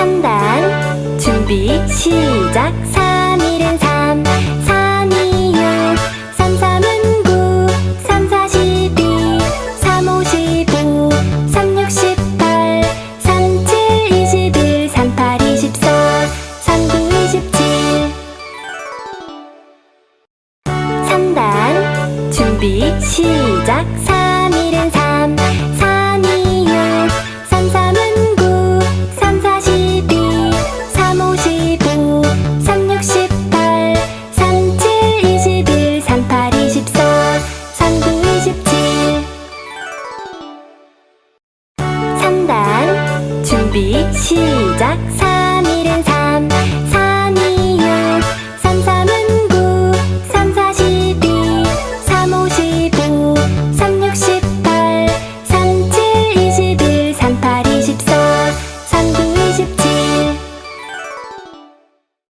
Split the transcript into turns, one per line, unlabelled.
3단. 준비 시작. 3일은 3 3이 6 3 3은 9 3 4 12 3 5 15 3 6 18 3 7 21 3 8 24 3 9 27 3단. 준비 시작. 3일은 3 준비 시작. 3일은 3 3